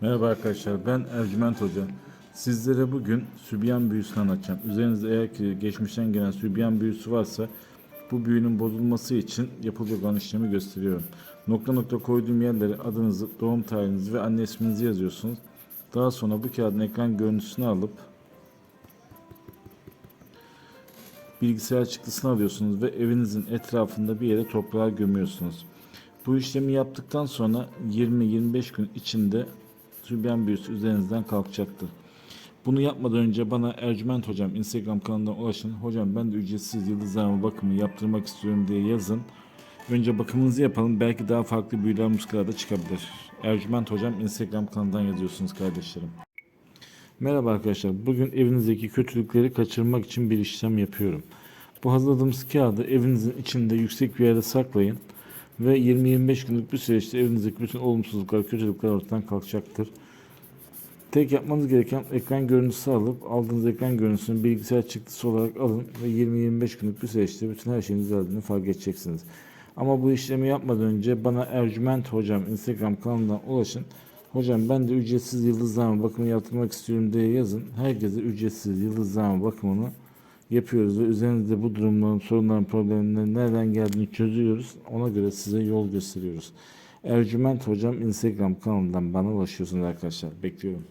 Merhaba arkadaşlar ben Ercüment Hoca. Sizlere bugün sübyan büyüsünü anlatacağım. Üzerinizde eğer ki geçmişten gelen sübyan büyüsü varsa bu büyünün bozulması için yapılacak olan işlemi gösteriyorum. Nokta nokta koyduğum yerlere adınızı, doğum tarihinizi ve anne isminizi yazıyorsunuz. Daha sonra bu kağıdın ekran görüntüsünü alıp bilgisayar çıktısını alıyorsunuz ve evinizin etrafında bir yere toprağa gömüyorsunuz. Bu işlemi yaptıktan sonra 20-25 gün içinde sübyan büyüsü üzerinizden kalkacaktır. Bunu yapmadan önce bana Ercüment Hocam Instagram kanalından ulaşın. Hocam ben de ücretsiz yıldızlarma bakımı yaptırmak istiyorum diye yazın. Önce bakımınızı yapalım. Belki daha farklı büyüler muskalarda çıkabilir. Ercüment Hocam Instagram kanalından yazıyorsunuz kardeşlerim. Merhaba arkadaşlar. Bugün evinizdeki kötülükleri kaçırmak için bir işlem yapıyorum. Bu hazırladığımız kağıdı evinizin içinde yüksek bir yerde saklayın ve 20-25 günlük bir süreçte evinizdeki bütün olumsuzluklar, kötülükler ortadan kalkacaktır. Tek yapmanız gereken ekran görüntüsü alıp aldığınız ekran görüntüsünü bilgisayar çıktısı olarak alın ve 20-25 günlük bir süreçte bütün her şeyin düzeldiğini fark edeceksiniz. Ama bu işlemi yapmadan önce bana Ercüment Hocam Instagram kanalından ulaşın. Hocam ben de ücretsiz yıldızlama bakımı yaptırmak istiyorum diye yazın. Herkese ücretsiz yıldızlama bakımını yapıyoruz ve üzerinizde bu durumların, sorunların, problemlerin nereden geldiğini çözüyoruz. Ona göre size yol gösteriyoruz. Ercüment Hocam Instagram kanalından bana ulaşıyorsunuz arkadaşlar. Bekliyorum.